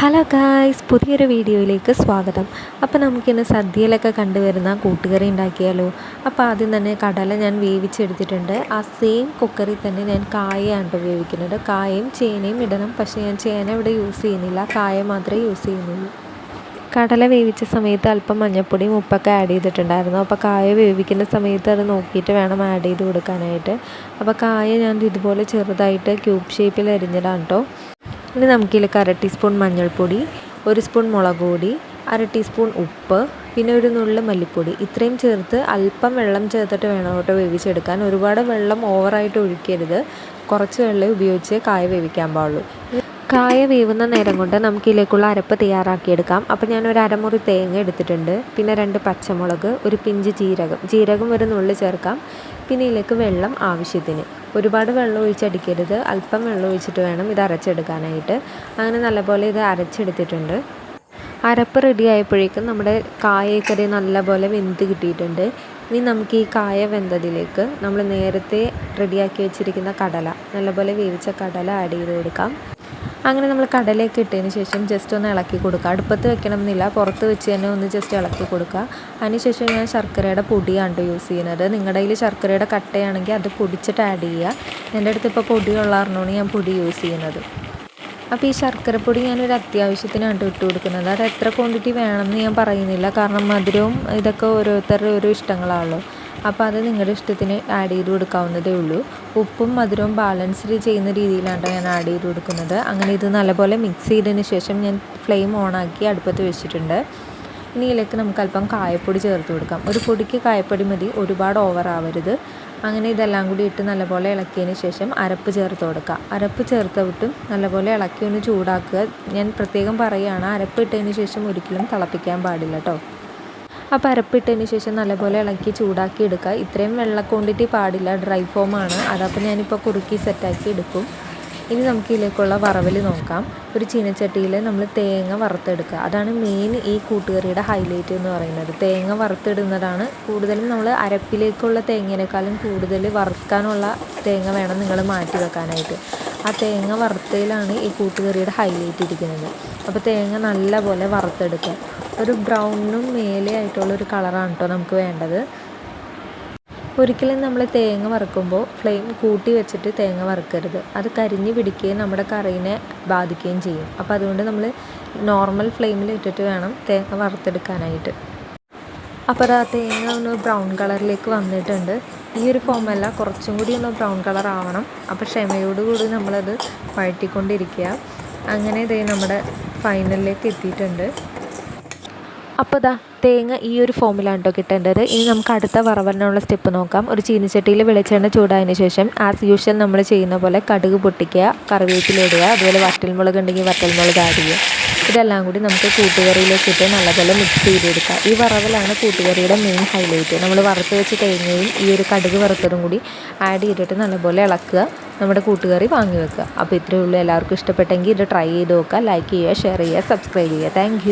Hello guys പുതിയൊരു വീഡിയോയിലേക്ക് സ്വാഗതം. അപ്പോൾ നമുക്കിന്ന് സദ്യയിലൊക്കെ കണ്ടുവരുന്ന കൂട്ടുകറി ഉണ്ടാക്കിയാലോ? അപ്പോൾ ആദ്യം തന്നെ കടല ഞാൻ വേവിച്ചെടുത്തിട്ടുണ്ട്. ആ സെയിം കുക്കറിൽ തന്നെ ഞാൻ കായയാണ് ഉപയോഗിക്കുന്നത്. കായയും ചേനയും ഇടണം. പക്ഷേ ഞാൻ ചേന ഇവിടെ യൂസ് ചെയ്യുന്നില്ല. കായ മാത്രമേ യൂസ് ചെയ്യുന്നുള്ളൂ. കടല വേവിച്ച സമയത്ത് അല്പം മഞ്ഞപ്പൊടിയും ഉപ്പൊക്കെ ആഡ് ചെയ്തിട്ടുണ്ടായിരുന്നു. അപ്പോൾ കായ വേവിക്കുന്ന സമയത്ത് അത് നോക്കിയിട്ട് വേണം ആഡ് ചെയ്ത് കൊടുക്കാനായിട്ട്. അപ്പോൾ കായ ഞാൻ ഇതുപോലെ ചെറുതായിട്ട് ക്യൂബ് ഷേപ്പിൽ അരിഞ്ഞതാണ് കേട്ടോ ഇനി നമുക്കിതിലേക്ക് അര ടീസ്പൂൺ മഞ്ഞൾപ്പൊടി ഒരു സ്പൂൺ മുളക് പൊടി അര ടീസ്പൂൺ ഉപ്പ് പിന്നെ ഒരു നുള്ളു മല്ലിപ്പൊടി. ഇത്രയും ചേർത്ത് അല്പം വെള്ളം ചേർത്തിട്ട് വേണം കേട്ടോ വേവിച്ചെടുക്കാൻ. ഒരുപാട് വെള്ളം ഓവറായിട്ട് ഒഴിക്കരുത്. കുറച്ച് വെള്ളം ഉപയോഗിച്ച് കായ വേവിക്കാൻ പാടുള്ളൂ. കായ വേവുന്ന നേരം കൊണ്ട് നമുക്ക് ഇതിലേക്കുള്ള അരപ്പ് തയ്യാറാക്കിയെടുക്കാം. അപ്പോൾ ഞാൻ ഒരു അരമുറി തേങ്ങ എടുത്തിട്ടുണ്ട്. പിന്നെ രണ്ട് പച്ചമുളക് ഒരു പിഞ്ച് ജീരകം. ജീരകം ഒരു നുള്ളി ചേർക്കാം. പിന്നെ ഇതിലേക്ക് വെള്ളം ആവശ്യത്തിന്. ഒരുപാട് വെള്ളം ഒഴിച്ചടിക്കരുത് അല്പം വെള്ളം ഒഴിച്ചിട്ട് വേണം ഇത് അരച്ചെടുക്കാനായിട്ട്. അങ്ങനെ നല്ലപോലെ ഇത് അരച്ചെടുത്തിട്ടുണ്ട്. അരപ്പ് റെഡി ആയപ്പോഴേക്കും നമ്മുടെ കായക്കറി നല്ലപോലെ വെന്ത് കിട്ടിയിട്ടുണ്ട്. ഇനി നമുക്ക് ഈ കായ വെന്തതിലേക്ക് നമ്മൾ നേരത്തെ റെഡിയാക്കി വെച്ചിരിക്കുന്ന കടല നല്ലപോലെ വേവിച്ച കടല ആഡ് ചെയ്ത് കൊടുക്കാം. അങ്ങനെ നമ്മൾ കടലയൊക്കെ ഇട്ടതിന് ശേഷം ജസ്റ്റ് ഒന്ന് ഇളക്കി കൊടുക്കുക. അടുപ്പത്ത് വെക്കണം എന്നില്ല പുറത്ത് വെച്ച് തന്നെ ഒന്ന് ജസ്റ്റ് ഇളക്കി കൊടുക്കുക. അതിനുശേഷം ഞാൻ ശർക്കരയുടെ പൊടിയാണ് യൂസ് ചെയ്യുന്നത്. നിങ്ങളുടെ കയ്യിൽ ശർക്കരയുടെ കട്ടയാണെങ്കിൽ അത് പൊടിച്ചിട്ട് ആഡ് ചെയ്യുക. എന്റെ അടുത്ത് ഇപ്പോൾ പൊടിയുള്ള അറിഞ്ഞുകൊണ്ട് ഞാൻ പൊടി യൂസ് ചെയ്യുന്നത്. അപ്പോൾ ഈ ശർക്കരപ്പൊടി ഞാനൊരു അത്യാവശ്യത്തിനാണ് ഇട്ട് കൊടുക്കുന്നത്. അത് എത്ര ക്വാണ്ടിറ്റി വേണമെന്ന് ഞാൻ പറയുന്നില്ല. കാരണം മധുരവും ഇതൊക്കെ ഓരോരുത്തരുടെ ഓരോ ഇഷ്ടങ്ങളാണല്ലോ. അപ്പോൾ അത് നിങ്ങളുടെ ഇഷ്ടത്തിന് ആഡ് ചെയ്ത് കൊടുക്കാവുന്നതേ ഉള്ളൂ. ഉപ്പും മധുരവും ബാലൻസ്ഡ് ചെയ്യുന്ന രീതിയിലാണ് ഞാൻ ആഡ് ചെയ്ത് കൊടുക്കുന്നത്. അങ്ങനെ ഇത് നല്ലപോലെ മിക്സ് ചെയ്തതിന് ശേഷം ഞാൻ ഫ്ലെയിം ഓണാക്കി അടുപ്പത്ത് വെച്ചിട്ടുണ്ട്. ഇനി ഇതിലേക്ക് നമുക്ക് അല്പം കായപ്പൊടി ചേർത്ത് കൊടുക്കാം. ഒരു പൊടിക്ക് കായപ്പൊടി മതി ഒരുപാട് ഓവർ ആവരുത്. അങ്ങനെ ഇതെല്ലാം കൂടി ഇട്ട് നല്ലപോലെ ഇളക്കിയതിന് ശേഷം അരപ്പ് ചേർത്ത് കൊടുക്കുക അരപ്പ് ചേർത്ത് വിട്ടും നല്ലപോലെ ഇളക്കി ഒന്ന് ചൂടാക്കുക. ഞാൻ പ്രത്യേകം പറയുകയാണ് അരപ്പ് ഇട്ടതിന് ശേഷം ഒരിക്കലും തിളപ്പിക്കാൻ പാടില്ല കേട്ടോ അപ്പോൾ പരപ്പിട്ടതിന് ശേഷം നല്ലപോലെ ഇളക്കി ചൂടാക്കി എടുക്കുക. ഇത്രയും വെള്ള ക്വാണ്ടിറ്റി പാടില്ല. ഡ്രൈ ഫോമാണ് അതപ്പോൾ ഞാനിപ്പോൾ കുറുക്കി സെറ്റാക്കി എടുക്കും. ഇനി നമുക്ക് ഇതിലേക്കുള്ള വറവൽ നോക്കാം. ഒരു ചീനച്ചട്ടിയിൽ നമ്മൾ തേങ്ങ വറുത്തെടുക്കുക. അതാണ് മെയിൻ ഈ കൂട്ടുകറിയുടെ ഹൈലൈറ്റ് എന്ന് പറയുന്നത്. തേങ്ങ വറുത്തിടുന്നതാണ് കൂടുതലും നമ്മൾ അരപ്പിലേക്കുള്ള തേങ്ങേനേക്കാളും കൂടുതൽ വറുക്കാനുള്ള തേങ്ങ വേണം നിങ്ങൾ മാറ്റി വെക്കാനായിട്ട്. ആ തേങ്ങ വറുത്തതിലാണ് ഈ കൂട്ടുകറിയുടെ ഹൈലൈറ്റ് ഇരിക്കുന്നത്. അപ്പോൾ തേങ്ങ നല്ലപോലെ വറുത്തെടുക്കുക. ഒരു ബ്രൗണിനും മേലെ ആയിട്ടുള്ള ഒരു കളറാണ് കേട്ടോ നമുക്ക് വേണ്ടത്. ഒരിക്കലും നമ്മൾ തേങ്ങ വറുക്കുമ്പോൾ ഫ്ലെയിം കൂട്ടി വെച്ചിട്ട് തേങ്ങ വറുക്കരുത്. അത് കരിഞ്ഞ് പിടിക്കുകയും നമ്മുടെ കറീനെ ബാധിക്കുകയും ചെയ്യും. അപ്പോൾ അതുകൊണ്ട് നമ്മൾ നോർമൽ ഫ്ലെയിമിൽ ഇട്ടിട്ട് വേണം തേങ്ങ വറുത്തെടുക്കാനായിട്ട്. അപ്പോൾ ആ തേങ്ങ ഒന്ന് ബ്രൗൺ കളറിലേക്ക് വന്നിട്ടുണ്ട്. ഈ ഒരു ഫോമല്ല കുറച്ചും കൂടി ഒന്ന് ബ്രൗൺ കളർ ആവണം. അപ്പോൾ ക്ഷമയോടുകൂടി നമ്മളത് വഴറ്റിക്കൊണ്ടിരിക്കുക. അങ്ങനെ ഇതേ നമ്മുടെ ഫൈനലിലേക്ക് എത്തിയിട്ടുണ്ട്. അപ്പോൾ ഇതാ തേങ്ങ ഈ ഒരു ഫോമിലാണ് കേട്ടോ കിട്ടേണ്ടത്. ഇനി നമുക്ക് അടുത്ത വറവലിനുള്ള സ്റ്റെപ്പ് നോക്കാം. ഒരു ചീനിച്ചട്ടിയിൽ വെളിച്ചെണ്ണ ചൂടായതിനു ശേഷം ആസ് യൂഷ്വൽ നമ്മൾ ചെയ്യുന്ന പോലെ കടുക് പൊട്ടിക്കുക കറിവേപ്പില ഇടുക അതുപോലെ വറ്റൽമുളക് ഉണ്ടെങ്കിൽ വറ്റൽമുളക് ആഡ് ചെയ്യുക. ഇതെല്ലാം കൂടി നമുക്ക് കൂട്ടുകറിയിലേക്ക് ഇട്ട് നല്ലപോലെ മിക്സ് ചെയ്തെടുക്കുക ഈ വറവലാണ് കൂട്ടുകറിയുടെ മെയിൻ ഹൈലൈറ്റ് നമ്മൾ വറുത്ത് വെച്ച് തേങ്ങയും ഈ ഒരു കടുക് വറുത്തതും കൂടി ആഡ് ചെയ്തിട്ട് നല്ലപോലെ ഇളക്കുക. നമ്മുടെ കൂട്ടുകറി വാങ്ങി വെക്കുക. അപ്പോൾ ഇത്രയേ ഉള്ളൂ. എല്ലാവർക്കും ഇഷ്ടപ്പെട്ടെങ്കിൽ ഇത് ട്രൈ ചെയ്ത് നോക്കുക ലൈക്ക് ചെയ്യുക ഷെയർ ചെയ്യുക സബ്സ്ക്രൈബ് ചെയ്യുക. താങ്ക്